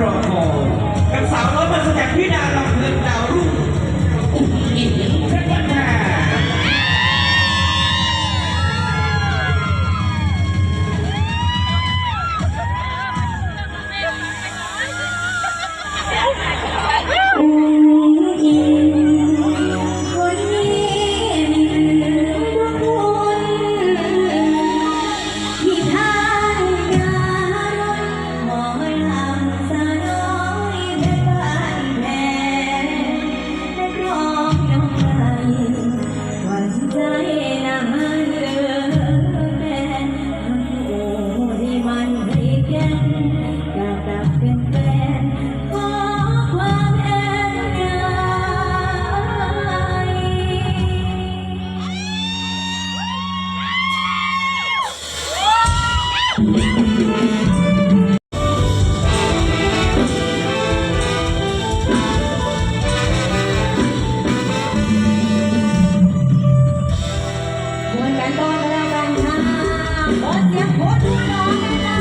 รอคอยกับสาวน้อยมาสจากพี่ดาลำเพลินดาว สียงโหดร้องนะ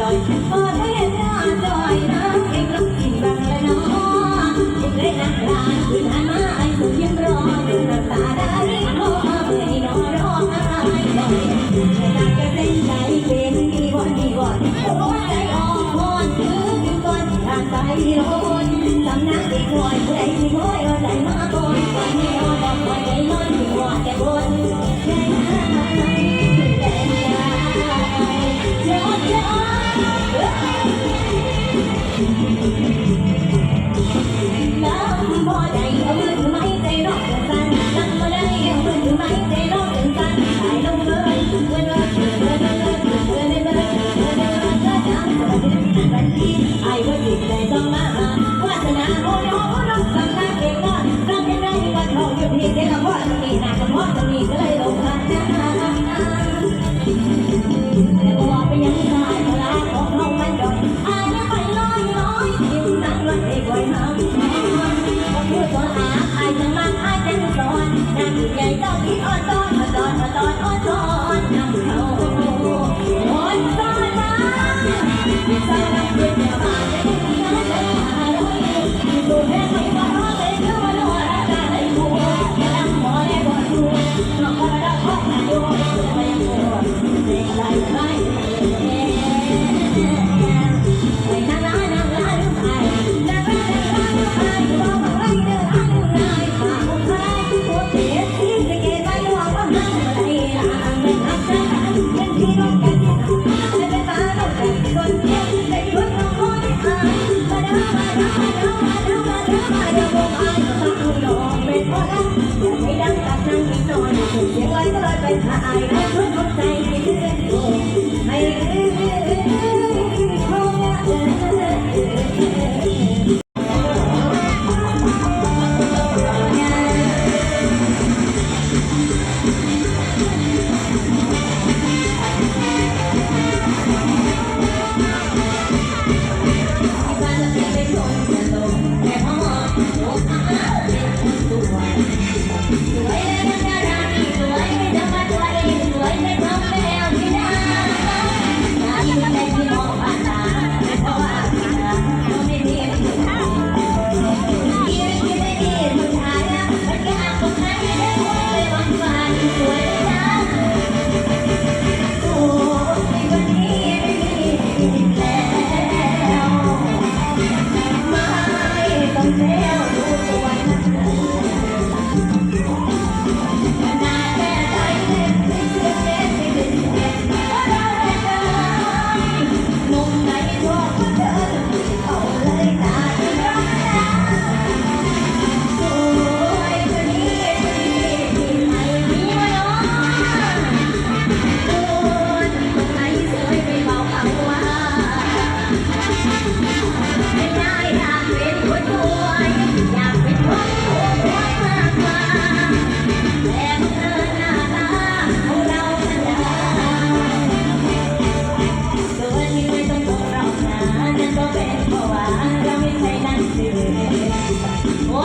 ลอยเปิดให้เธอจอยนะเองรักกินบังละน้องเองได้นักลานคืหนมาไอ้สุดยังรอดน้ำตได้ขอให้นองรองไอยไม่ากจะเต้นใจเป็นดีวอนีวอนหัวใจอ่อนคือคือก่อนางไปโลนสำนักอยผู้ที่คอยอาใจมาอนก่อนให้เอาดอกไม้ไปนอนหัวแต่บ ก็หยุดใต่ต้อง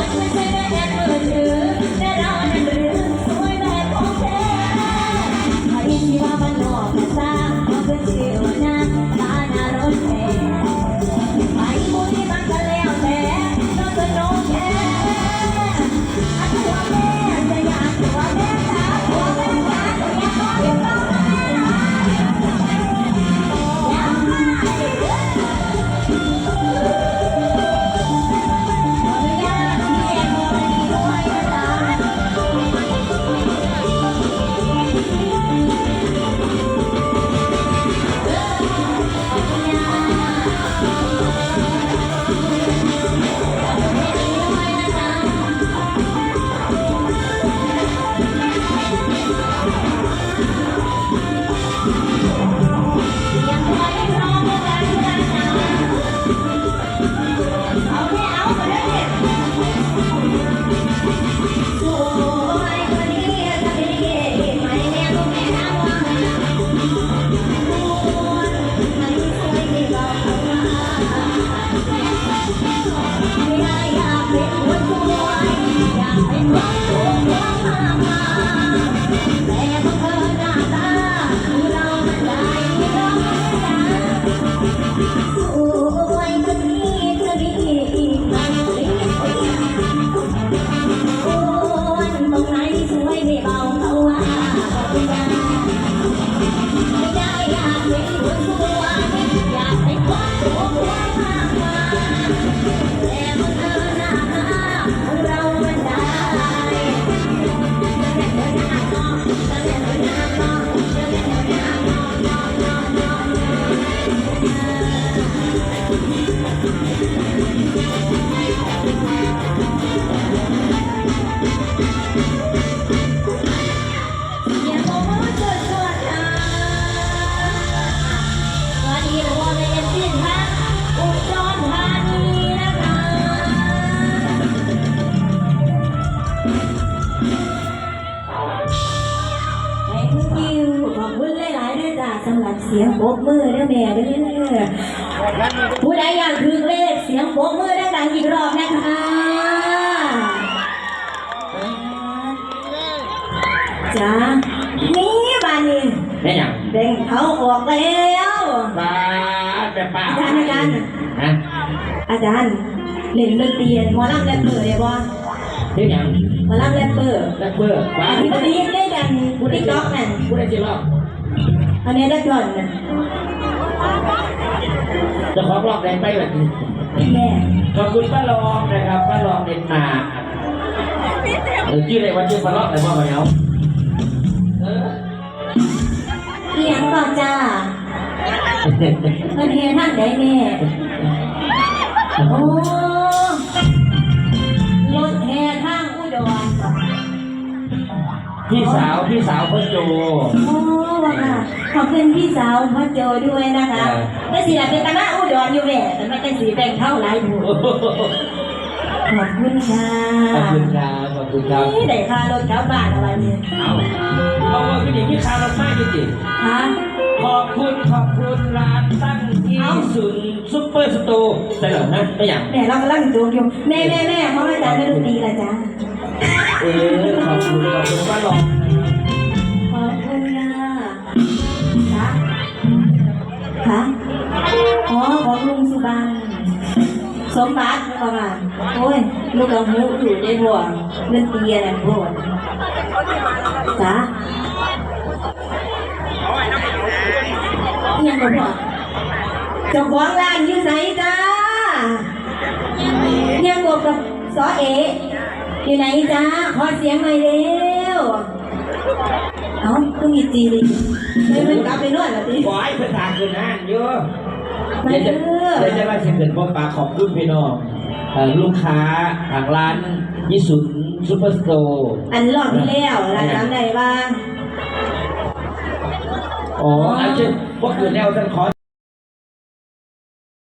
Yeah. Thank you. เสียงโบกมือเด้อแม่เด้อผู้ใดอยากถือเลขเสียงโบกมือดังๆอีกรอบนะคะจ้านี่บานนี้แม่ยังเด้งเขาออกแล้วป้าแม่ป้าอาจารย์อาจารย์ฮะอาจารย์เล่นดนตรีหมอลำแรปเปอร์ได้บ่เที่ยังหมอลำแรปเปอร์แรปเปอร์ป้าอันที่ตอนนี้เล่นกันติ๊กต็อกนั่นพูดได้จริงหรอ อันนี้ได้ก่อนน่ะจะขอรอบแดงไปแบบนี้แม่ขอบคุณป้ารองนะครับป้ารองเดนมาร์กเออชื่ออะไรวันชื่อป้ารองอะไรบ้างไหมเอาเออเอียงก่อนจ้ามันเฮท่านได้แม่โอ้รถแห่ทางอุดรพี่สาวพี่สาวพ่อโจโอ้ว่าค่ะ ขอบคุณพี่สาวพ่อโจด้วยนะคะไม่สิล่ะเป็นตาหน้าอุดรอยู่แม่แต่ไม่เป็นสีแดงเท่าไรหนูขอบคุณค่ะขอบคุณครับขอบคุณครับนี่ได้ค่ารถกลับบ้านอะไรเนี่ยเอาเอาว่าพี่หญิงพี่คาร์ลมากจริงฮะๆขอบคุณขอบคุณร้านตั้งที่ศูนย์ซุปเปอร์สโตร์ใช่เหรอนะไม่อย่างแม่เรากำลังจูงอยู่แม่แม่แม่เขาอาจารย์ไม่ดูดีละจ้าเออขอบคุณขอบคุณป้ารอง ลุงสุบันสมบัติประมาณโอ้ยลูกเราหูอยู่ในหัวเรื่องเตียนั่นโพดจ้าอิหยังบ่พ่อจ้าของร้านอยู่ไหนจ้ายังบอกกับสอเออยู่ไหนจ้าขอเสียงหน่อยเร็วเอ้าต้องมีจีดิไม่เป็นกลับไปนวดหรอทีขอให้ภาษาเกินนั่นเยอะ มาเดี๋ยวเด้จะอเดี๋ยวจะมาเชิญเกิดพ่อปาขอบคุณพี่น้องเอ่อลูกค้าทางร้านยี่สุนซุปเปอร์สโตร์อันรอบที่แล้วร้านน้ำใดบ้างอ๋ออาจจะพวกคืนแล้วท่านขอ